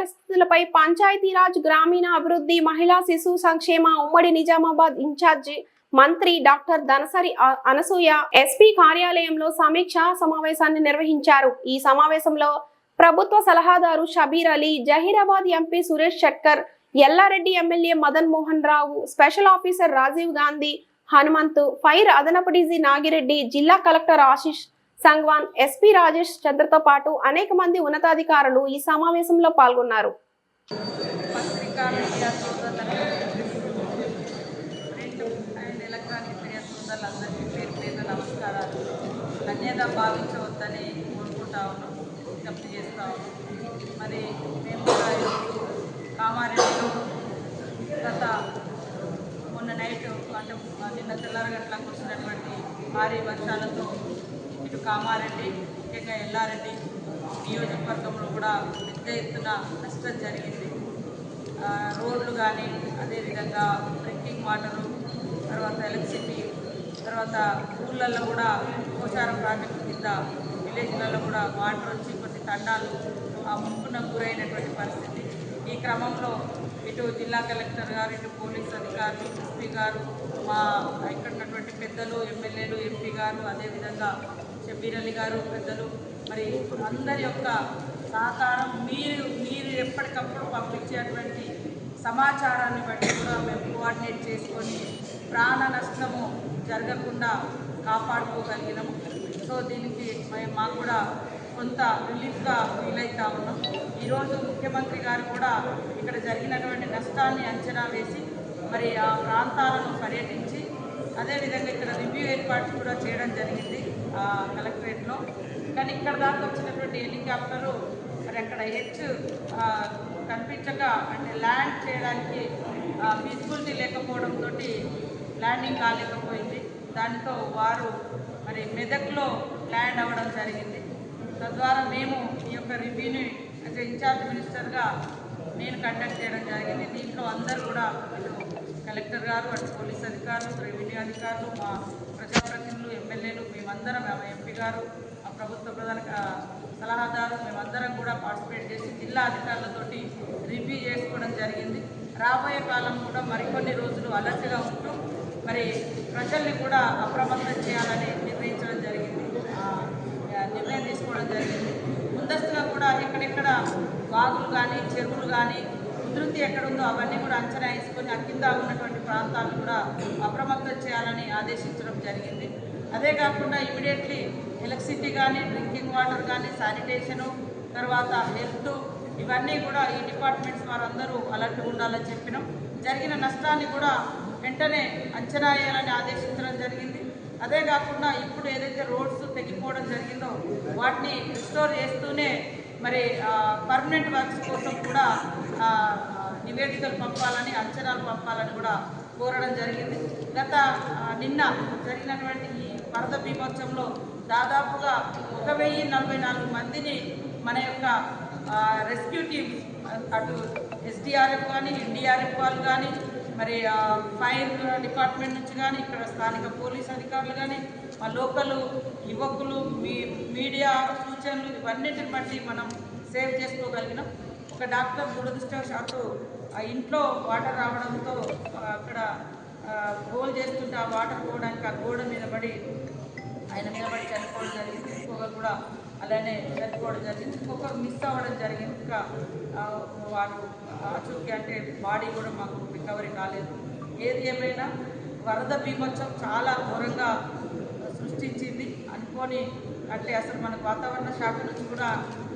పరిస్థితులపై పంచాయతీరాజ్ గ్రామీణ అభివృద్ధి మహిళా శిశు సంక్షేమ ఉమ్మడి నిజామాబాద్ ఇన్ఛార్జి మంత్రి డాక్టర్ ధనసరి అనసూయ ఎస్పీ కార్యాలయంలో సమీక్ష సమావేశాన్ని నిర్వహించారు. ఈ సమావేశంలో ప్రభుత్వ సలహాదారు Shabbir Ali Zaheerabad MP Suresh Shetkar Yellareddy MLA Madan Mohan Rao special officer Rajiv Gandhi Hanumanthu fire అదనపు డీజీ నాగిరెడ్డి జిల్లా కలెక్టర్ ఆశిష్ సంగ్వాన్ ఎస్పీ రాజేష్ చంద్రతో పాటు అనేక మంది ఉన్నతాధికారులు ఈ సమావేశంలో పాల్గొన్నారు. పత్రికా అండ్ ఎలక్ట్రానిక్ మీడియా సోదరులందరికీ పేరు పేరు నమస్కారాలు అన్యత భావించవద్దని కోరుకుంటా ఉన్నాం విజ్ఞప్తి చేస్తా ఉన్నాం మరి మేము కూడా ఈరోజు కామారెడ్డిలో గత మొన్న నైట్ అంటే నిన్న తెల్లారగట్లకు వచ్చినటువంటి భారీ వర్షాలతో కామారెడ్డి ముఖ్యంగా ఎల్లారెడ్డి నియోజకవర్గంలో కూడా పెద్ద ఎత్తున నష్టం జరిగింది. రోడ్లు కానీ అదేవిధంగా డ్రింకింగ్ వాటరు తర్వాత ఎలక్ట్రిసిటీ తర్వాత ఊళ్ళల్లో కూడా పోచారం ప్రాజెక్టు కింద విలేజ్లలో కూడా వాటర్ వచ్చి కొన్ని తండాలు ఆ ముంపున గురైనటువంటి పరిస్థితి. ఈ క్రమంలో ఇటు జిల్లా కలెక్టర్ గారు ఇటు పోలీస్ అధికారులు ఎస్పీ గారు మా ఇక్కడ ఉన్నటువంటి పెద్దలు ఎమ్మెల్యేలు ఎంపీ గారు అదేవిధంగా షబీర్ అలీ గారు పెద్దలు. మరి అందరి యొక్క సహకారం మీరు మీరు ఎప్పటికప్పుడు పంపించేటువంటి సమాచారాన్ని బట్టి కూడా మేము కోఆర్డినేట్ చేసుకొని ప్రాణ నష్టము జరగకుండా కాపాడుకోగలిగినాము. సో దీనికి మేము మాకు కూడా కొంత రిలీఫ్గా ఫీల్ అవుతా ఉన్నాం. ఈరోజు ముఖ్యమంత్రి గారు కూడా ఇక్కడ జరిగినటువంటి నష్టాన్ని అంచనా వేసి మరి ఆ ప్రాంతాలను పర్యటించి అదేవిధంగా ఇక్కడ రివ్యూ ఏర్పాట్లు కూడా చేయడం జరిగింది ఆ కలెక్టరేట్లో. కానీ ఇక్కడ దాకా వచ్చినటువంటి హెలికాప్టరు మరి అక్కడ హెచ్ కనిపించక అంటే ల్యాండ్ చేయడానికి ఫీజిబిలిటీ లేకపోవడంతో ల్యాండింగ్ కాలేకపోయింది. దానితో వారు మరి మెదక్లో ల్యాండ్ అవ్వడం జరిగింది. తద్వారా మేము ఈ యొక్క రివ్యూని యాజ్ ఇన్ఛార్జ్ మినిస్టర్గా నేను కండక్ట్ చేయడం జరిగింది. దీంట్లో అందరూ కూడా కలెక్టర్ గారు అటు పోలీస్ అధికారులు రెవెన్యూ అధికారులు మా ప్రజాప్రతినిధులు ఎమ్మెల్యేలు మేమందరం మా ఎంపీ గారు ఆ ప్రభుత్వ ప్రధాన సలహాదారు మేమందరం కూడా పార్టిసిపేట్ చేసి జిల్లా అధికారులతోటి రివ్యూ చేసుకోవడం జరిగింది. రాబోయే కాలం కూడా మరికొన్ని రోజులు అలర్ట్గా ఉంటూ మరి ప్రజల్ని కూడా అప్రమత్తం చేయాలని నిర్ణయించడం జరిగింది. నిర్ణయం తీసుకోవడం జరిగింది. ముందస్తుగా కూడా ఎక్కడెక్కడ వాగులు కానీ చెరువులు కానీ ఉధృతి ఎక్కడుందో అవన్నీ కూడా అంచనా వేసుకొని ఆ ఉన్నటువంటి ప్రాంతాలను కూడా అప్రమత్తం చేయాలని ఆదేశించడం జరిగింది. అదే కాకుండా ఇమీడియట్లీ ఎలక్ట్రిసిటీ కానీ డ్రింకింగ్ వాటర్ కానీ శానిటేషను తర్వాత హెల్త్ ఇవన్నీ కూడా ఈ డిపార్ట్మెంట్స్ వారందరూ అలర్ట్ ఉండాలని చెప్పినాం. జరిగిన నష్టాన్ని కూడా వెంటనే అంచనా వేయాలని ఆదేశించడం జరిగింది. అదే కాకుండా ఇప్పుడు ఏదైతే రోడ్స్ తెగిపోవడం జరిగిందో వాటిని రిస్టోర్ చేస్తూనే మరి పర్మనెంట్ వర్క్స్ కోసం కూడా నివేదికలు పంపాలని అంచనాలు పంపాలని కూడా కోరడం జరిగింది. గత నిన్న జరిగినటువంటి ఈ వరద బీభత్సంలో దాదాపుగా ఒక వెయ్యి నలభై నాలుగు మందిని మన యొక్క రెస్క్యూ టీమ్స్ అటు ఎస్డిఆర్ఎఫ్ కానీ ఎన్డీఆర్ఎఫ్ వాళ్ళు కానీ మరి ఫైర్ డిపార్ట్మెంట్ నుంచి కానీ ఇక్కడ స్థానిక పోలీస్ అధికారులు కానీ మా లోకల్ యువకులు మీ మీడియా సూచనలు ఇవన్నిటిని బట్టి మనం సేవ్ చేసుకోగలిగినాం. ఒక డాక్టర్ దురదృష్టవశాత్తు ఆ ఇంట్లో వాటర్ రావడంతో అక్కడ గోల్ చేస్తుంటే ఆ వాటర్ పోవడానికి ఆ గోడ మీద పడి ఆయన మీద పడి చనిపోవడం జరిగింది. కూడా అలానే చనిపోవడం జరిగింది. ఇంకొకరు మిస్ అవ్వడం జరిగింది. ఇంకా ఆ, ఆచూకీ అంటే బాడీ కూడా మాకు రికవరీ కాలేదు. ఏది ఏమైనా వరద బీభత్సం చాలా ఘోరంగా సృష్టించింది. అనుకోని అంటే అసలు మనకు వాతావరణ శాఖ నుంచి కూడా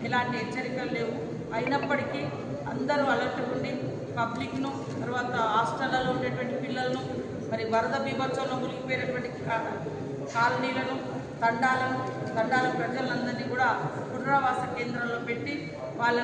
ఎలాంటి హెచ్చరికలు లేవు. అయినప్పటికీ అందరూ అలర్ట్ ఉండి పబ్లిక్ను తర్వాత హాస్టళ్ళలో ఉండేటువంటి పిల్లలను మరి వరద బీభత్సంలో మునిగిపోయినటువంటి కాలనీలను తండాలను తండాల ప్రజలందరినీ కూడా పునరావాస కేంద్రంలో పెట్టి వాళ్ళ